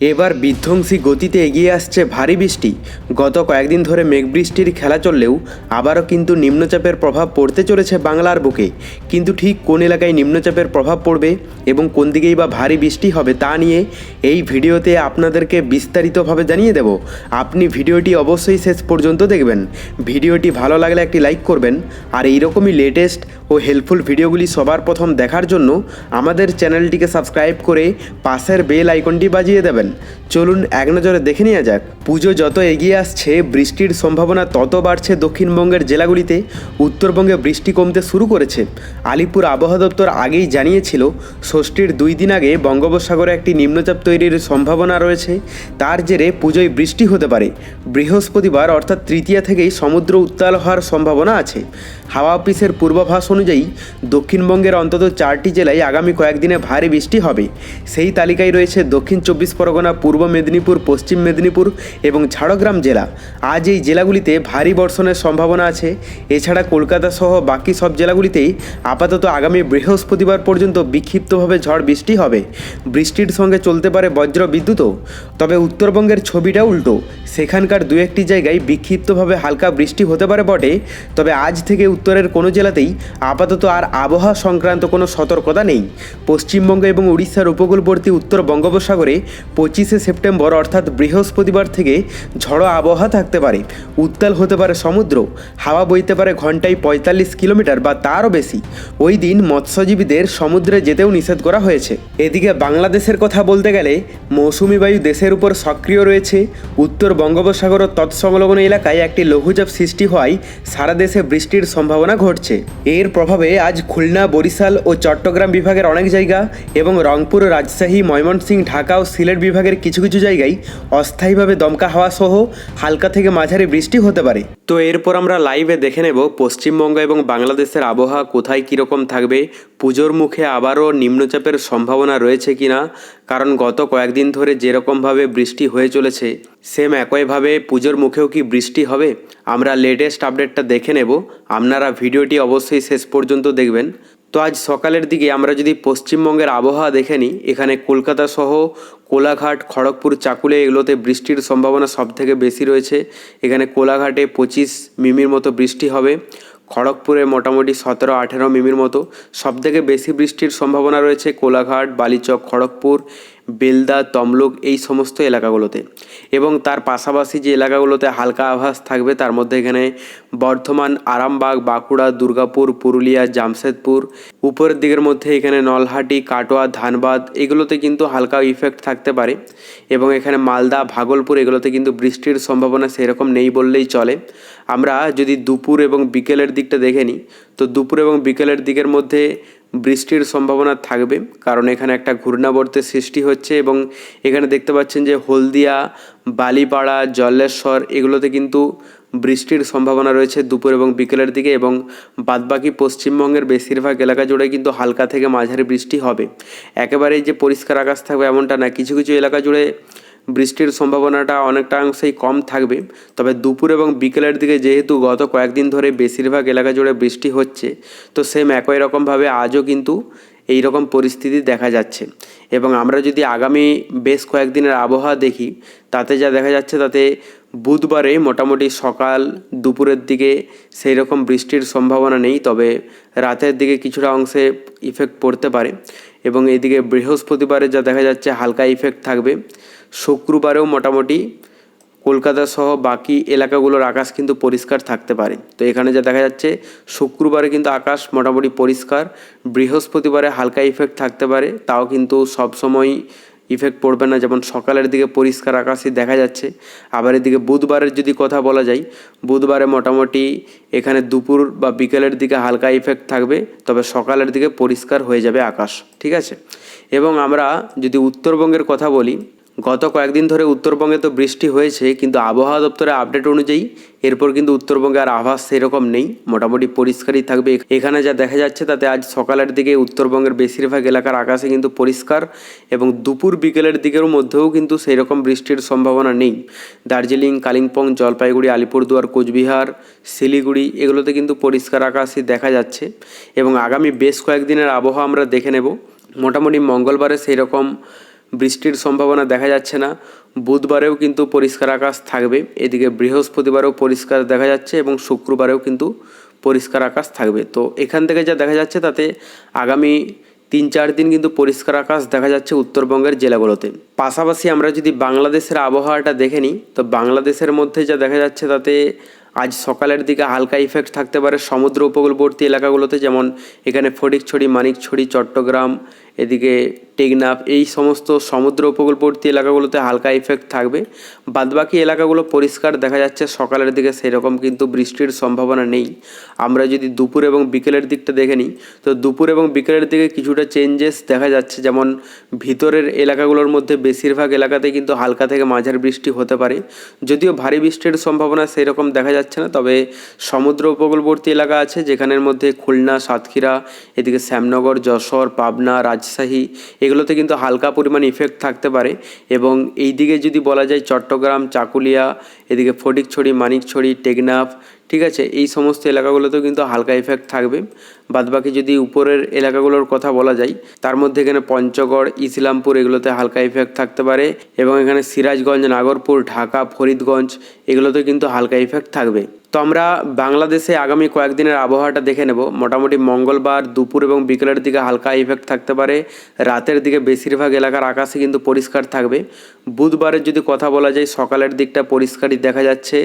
এবার বিধ্বংসী গতিতে এগিয়ে আসছে ভারী বৃষ্টি। গত কয়েকদিন ধরে মেঘবৃষ্টির খেলা চললেও আবারও কিন্তু নিম্নচাপের প্রভাব পড়তে চলেছে বাংলার বুকে। কিন্তু ঠিক কোন এলাকায় নিম্নচাপের প্রভাব পড়বে এবং কোন দিকেই বা ভারী বৃষ্টি হবে তা নিয়ে এই ভিডিওতে আপনাদেরকে বিস্তারিতভাবে জানিয়ে দেব। আপনি ভিডিওটি অবশ্যই শেষ পর্যন্ত দেখবেন। ভিডিওটি ভালো লাগলে একটি লাইক করবেন। আর এইরকমই লেটেস্ট ও হেল্পফুল ভিডিওগুলি সবার প্রথম দেখার জন্য আমাদের চ্যানেলটিকে সাবস্ক্রাইব করে পাশের বেল আইকনটি বাজিয়ে দেবেন। চলুন এক নজরে দেখে নেওয়া যাক। পুজো যত এগিয়ে আসছে, বৃষ্টির সম্ভাবনা তত বাড়ছে দক্ষিণবঙ্গের জেলাগুলিতে। উত্তরবঙ্গে বৃষ্টি কমতে শুরু করেছে। আলিপুর আবহাওয়া দপ্তর আগেই জানিয়েছিল, ষষ্ঠীর দুই দিন আগে বঙ্গোপসাগরে একটি নিম্নচাপ তৈরির সম্ভাবনা রয়েছে। তার জেরে পুজোয় বৃষ্টি হতে পারে। বৃহস্পতিবার অর্থাৎ তৃতীয়া থেকেই সমুদ্র উত্তাল হওয়ার সম্ভাবনা আছে। হাওয়া অফিসের পূর্বাভাস অনুযায়ী দক্ষিণবঙ্গের অন্তত চারটি জেলায় আগামী কয়েকদিনে ভারী বৃষ্টি হবে। সেই তালিকায় রয়েছে দক্ষিণ চব্বিশ পরগনা, পূর্ব মেদিনীপুর, পশ্চিম মেদিনীপুর এবং ঝাড়গ্রাম জেলা। আজ এই জেলাগুলিতে ভারী বর্ষণের সম্ভাবনা আছে। এছাড়া কলকাতা সহ বাকি সব জেলাগুলিতেই আপাতত আগামী বৃহস্পতিবার পর্যন্ত বিক্ষিপ্তভাবে ঝড় বৃষ্টি হবে। বৃষ্টির সঙ্গে চলতে পারে বজ্র বিদ্যুৎও। তবে উত্তরবঙ্গের ছবিটা উল্টো। সেখানকার দু একটি জায়গায় বিক্ষিপ্তভাবে হালকা বৃষ্টি হতে পারে বটে। তবে আজ থেকে উত্তরের কোনো জেলাতেই আপাতত আর আবহাওয়া সংক্রান্ত কোনো সতর্কতা নেই। পশ্চিমবঙ্গ এবং উড়িষ্যার উপকূলবর্তী উত্তর বঙ্গোপসাগরে পঁচিশে সেপ্টেম্বর অর্থাৎ বৃহস্পতিবার থেকে ঝড়ো আবহাওয়া থাকতে পারে। উত্তাল হতে পারে সমুদ্র, হাওয়া বইতে পারে ঘন্টায় পঁয়তাল্লিশ কিলোমিটার বা তারও বেশি। ওই দিন মৎস্যজীবীদের সমুদ্রে যেতেও নিষেধ করা হয়েছে। এদিকে বাংলাদেশের কথা বলতে গেলে মৌসুমি বায়ু দেশের উপর সক্রিয় রয়েছে। উত্তর বঙ্গোপসাগর ও তৎসংলগ্ন এলাকায় একটি লঘুচাপ সৃষ্টি হওয়ায় সারা দেশে বৃষ্টির সম্ভাবনা ঘটছে। এর প্রভাবে আজ খুলনা, বরিশাল ও চট্টগ্রাম বিভাগের অনেক জায়গা এবং রংপুর, রাজশাহী, ময়মনসিংহ, ঢাকা ও সিলেট বিভাগের কিছু কিছু জায়গায় অস্থায়ীভাবে দমকা হাওয়া সহ হালকা থেকে মাঝারি বৃষ্টি হতে পারে। তো এরপর আমরা লাইভে দেখে নেব পশ্চিমবঙ্গ এবং বাংলাদেশের আবহাওয়া কোথায় কীরকম থাকবে, পুজোর মুখে আবারও নিম্নচাপের সম্ভাবনা রয়েছে কিনা, কারণ গত কয়েকদিন ধরে যেরকমভাবে বৃষ্টি হয়ে চলেছে সেম একইভাবে পুজোর মুখেও কি বৃষ্টি হবে? আমরা লেটেস্ট আপডেটটা দেখে নেব। আপনারা ভিডিওটি অবশ্যই শেষ পর্যন্ত দেখবেন। তো আজ সকালের দিকে আমরা যদি পশ্চিমবঙ্গের আবহাওয়া দেখে নিই, এখানে কলকাতা সহ কোলাঘাট, খড়গপুর চাকুলে এগুলোতে বৃষ্টির সম্ভাবনা সব থেকে বেশি রয়েছে। এখানে কোলাঘাটে পঁচিশ মিমির মতো বৃষ্টি হবে। খড়গপুরে মোটামুটি সতেরো, আঠেরো মিমির মতো। সবথেকে বেশি বৃষ্টির সম্ভাবনা রয়েছে কোলাঘাট, বালিচক, খড়গপুর। বেলদা, তমলুক এই সমস্ত এলাকাগুলোতে। এবং তার পাশাপাশি যে এলাকাগুলোতে হালকা আভাস থাকবে, তার মধ্যে এখানে বর্ধমান, আরামবাগ, বাঁকুড়া, দুর্গাপুর, পুরুলিয়া, জামশেদপুর, উপরের দিকের মধ্যে এখানে নলহাটি, কাটোয়া, ধানবাদ, এগুলোতে কিন্তু হালকা ইফেক্ট থাকতে পারে। এবং এখানে মালদা, ভাগলপুর, এগুলোতে কিন্তু বৃষ্টির সম্ভাবনা সেরকম নেই বললেই চলে। আমরা যদি দুপুর এবং বিকেলের দিকটা দেখে নিই, তো দুপুর এবং বিকেলের দিকের মধ্যে বৃষ্টির সম্ভাবনা থাকবে, কারণ এখানে একটা ঘূর্ণাবর্তের সৃষ্টি হচ্ছে এবং এখানে দেখতে পাচ্ছেন যে হলদিয়া, বালিপাড়া, জলেশ্বর এগুলোতে কিন্তু বৃষ্টির সম্ভাবনা রয়েছে দুপুর এবং বিকেলের দিকে এবং বাদবাকি পশ্চিমবঙ্গের বেশিরভাগ এলাকা জুড়ে কিন্তু হালকা থেকে মাঝারি বৃষ্টি হবে। একেবারেই যে পরিষ্কার আকাশ থাকবে এমনটা না, কিছু কিছু এলাকা জুড়ে বৃষ্টির সম্ভাবনাটা অনেকটা অংশেই কম থাকবে। তবে দুপুর এবং বিকেলের দিকে যেহেতু গত কয়েকদিন ধরে বেশিরভাগ এলাকা জুড়ে বৃষ্টি হচ্ছে, তো সেম একই রকমভাবে আজও কিন্তু এই রকম পরিস্থিতি দেখা যাচ্ছে। এবং আমরা যদি আগামী বেশ কয়েকদিনের আবহাওয়া দেখি, তাতে যা দেখা যাচ্ছে তাতে বুধবারে মোটামুটি সকাল দুপুরের দিকে সেই রকম বৃষ্টির সম্ভাবনা নেই, তবে রাতের দিকে কিছুটা অংশে ইফেক্ট পড়তে পারে। এবং এদিকে বৃহস্পতিবারে যা দেখা যাচ্ছে হালকা ইফেক্ট থাকবে। শুক্রবারেও মোটামুটি কলকাতা সহ বাকি এলাকাগুলোর আকাশ কিন্তু পরিষ্কার থাকতে পারে। তো এখানে যা দেখা যাচ্ছে, শুক্রবারে কিন্তু আকাশ মোটামুটি পরিষ্কার, বৃহস্পতিবারে হালকা ইফেক্ট থাকতে পারে, তাও কিন্তু সবসময় ইফেক্ট পড়বে না। যেমন সকালের দিকে পরিষ্কার আকাশই দেখা যাচ্ছে। আবার এদিকে বুধবারের যদি কথা বলা যায়, বুধবারে মোটামুটি এখানে দুপুর বা বিকেলের দিকে হালকা ইফেক্ট থাকবে, তবে সকালের দিকে পরিষ্কার হয়ে যাবে আকাশ। ঠিক আছে? এবং আমরা যদি উত্তরবঙ্গের কথা বলি গত কয়েকদিন ধরে উত্তরবঙ্গে তো বৃষ্টি হয়েছে, কিন্তু আবহাওয়া দপ্তরের আপডেট অনুযায়ী এরপর কিন্তু উত্তরবঙ্গে আর আভাস সেরকম নেই। মোটামুটি পরিষ্কারই থাকবে। এখানে যা দেখা যাচ্ছে তাতে আজ সকালের দিকে উত্তরবঙ্গের বেশিরভাগ এলাকার আকাশে কিন্তু পরিষ্কার এবং দুপুর বিকেলের দিকের মধ্যেও কিন্তু সেই রকম বৃষ্টির সম্ভাবনা নেই। দার্জিলিং, কালিম্পং, জলপাইগুড়ি, আলিপুরদুয়ার, কোচবিহার, শিলিগুড়ি এগুলোতে কিন্তু পরিষ্কার আকাশই দেখা যাচ্ছে এবং আগামী বেশ কয়েকদিনের আবহাওয়া আমরা দেখে নেব। মোটামুটি মঙ্গলবারে সেই রকম বৃষ্টির সম্ভাবনা দেখা যাচ্ছে না। বুধবারেও কিন্তু পরিষ্কার আকাশ থাকবে। এদিকে বৃহস্পতিবারেও পরিষ্কার দেখা যাচ্ছে এবং শুক্রবারেও কিন্তু পরিষ্কার আকাশ থাকবে। তো এখান থেকে যা দেখা যাচ্ছে তাতে আগামী তিন চার দিন কিন্তু পরিষ্কার আকাশ দেখা যাচ্ছে উত্তরবঙ্গের জেলাগুলোতে। পাশাপাশি আমরা যদি বাংলাদেশের আবহাওয়াটা দেখে নিই, তো বাংলাদেশের মধ্যে যা দেখা যাচ্ছে তাতে আজ সকালের দিকে হালকা ইফেক্ট থাকতে পারে সমুদ্র উপকূলবর্তী এলাকাগুলোতে, যেমন এখানে ফটিকছড়ি, মানিকছড়ি, চট্টগ্রাম এদিকে টেকনাফ, এই সমস্ত সমুদ্র উপকূলবর্তী এলাকাগুলোতে হালকা ইফেক্ট থাকবে। বাদবাকি এলাকাগুলো পরিষ্কার দেখা যাচ্ছে, সকালের দিকে সেরকম কিন্তু বৃষ্টির সম্ভাবনা নেই। আমরা যদি দুপুর এবং বিকেলের দিকটা দেখে নিই, তো দুপুর এবং বিকেলের দিকে কিছুটা চেঞ্জেস দেখা যাচ্ছে। যেমন ভিতরের এলাকাগুলোর মধ্যে বেশিরভাগ এলাকাতে কিন্তু হালকা থেকে মাঝারি বৃষ্টি হতে পারে। যদিও ভারী বৃষ্টির সম্ভাবনা সেরকম দেখা যাচ্ছে না, তবে সমুদ্র উপকূলবর্তী এলাকা আছে, যেখানের মধ্যে খুলনা, সাতক্ষীরা, এদিকে শ্যামনগর, যশোর, পাবনা রাজশাহী, এগুলোতে কিন্তু হালকা পরিমাণ ইফেক্ট থাকতে পারে। এবং এই দিকে যদি বলা যায় চট্টগ্রাম, চাকুলিয়া, এদিকে ফটিকছড়ি, মানিকছড়ি, টেকনাফ, ঠিক আছে? এই সমস্ত এলাকাগুলোতেও কিন্তু হালকা ইফেক্ট থাকবে। বাদবাকি যদি উপরের এলাকাগুলোর কথা বলা যায়, তার মধ্যে এখানে পঞ্চগড়, ইসলামপুর এগুলোতে হালকা ইফেক্ট থাকতে পারে এবং এখানে সিরাজগঞ্জ, নাগরপুর, ঢাকা, ফরিদগঞ্জ এগুলোতে কিন্তু হালকা ইফেক্ট থাকবে। তো আমরা বাংলাদেশে আগামী কয়েকদিনের আবহাওয়াটা দেখে নেব। মোটামুটি মঙ্গলবার দুপুর এবং বিকেলের দিকে হালকা ইফেক্ট থাকতে পারে। রাতের দিকে বেশিরভাগ এলাকার আকাশে কিন্তু পরিষ্কার থাকবে। বুধবারের যদি কথা বলা যায়, সকালের দিকটা পরিষ্কারই দেখা যাচ্ছে।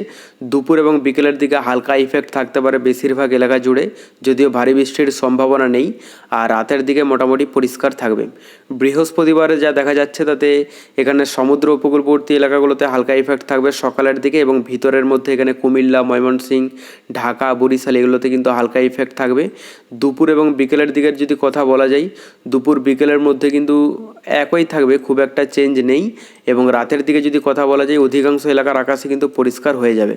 দুপুর এবং বিকেলের দিকে হালকা ইফেক্ট থাকতে পারে বেশিরভাগ এলাকা জুড়ে, যদিও ভারী বৃষ্টির সম্ভাবনা নেই। আর রাতের দিকে মোটামুটি পরিষ্কার থাকবে। বৃহস্পতিবারে যা দেখা যাচ্ছে, তাতে এখানে সমুদ্র উপকূলবর্তী এলাকাগুলোতে হালকা ইফেক্ট থাকবে সকালের দিকে এবং ভিতরের মধ্যে এখানে কুমিল্লা ময়মনসিং ঢাকা, বরিশাল এগুলোতে কিন্তু হালকা ইফেক্ট থাকবে। দুপুর এবং বিকেলের দিকের যদি কথা বলা যায়, দুপুর বিকেলের মধ্যে কিন্তু একই থাকবে, খুব একটা চেঞ্জ নেই এবং রাতের দিকে যদি কথা বলা যায়, অধিকাংশ এলাকার আকাশে কিন্তু পরিষ্কার হয়ে যাবে।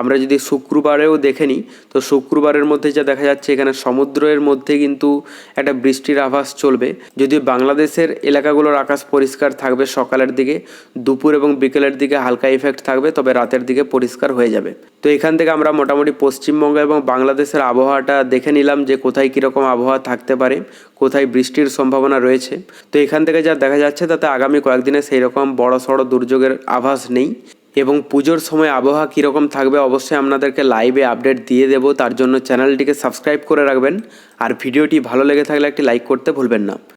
আমরা যদি শুক্রবারেও দেখে নিই, তো শুক্রবারের মধ্যে যা দেখা যাচ্ছে, এখানে সমুদ্রের মধ্যে কিন্তু একটা বৃষ্টির আভাস চলবে। যদিও বাংলাদেশের এলাকাগুলোর আকাশ পরিষ্কার থাকবে সকালের দিকে, দুপুর এবং বিকেলের দিকে হালকা ইফেক্ট থাকবে, তবে রাতের দিকে পরিষ্কার হয়ে যাবে। তো এখান থেকে আমরা মোটামুটি পশ্চিমবঙ্গ এবং বাংলাদেশের আবহাওয়াটা দেখে নিলাম যে কোথায় কীরকম আবহাওয়া থাকতে পারে, কোথায় বৃষ্টির সম্ভাবনা রয়েছে। তো এখান থেকে যা দেখা যাচ্ছে তাতে আগামী কয়েকদিনে সেই রকম বড় সড়ো দুর্যোগের আভাস নেই এবং পুজোর সময় আবহাওয়া কীরকম থাকবে অবশ্যই আপনাদেরকে লাইভে আপডেট দিয়ে দেবো, তার জন্য চ্যানেলটিকে সাবস্ক্রাইব করে রাখবেন। আর ভিডিওটি ভালো লেগে থাকলে একটি লাইক করতে ভুলবেন না।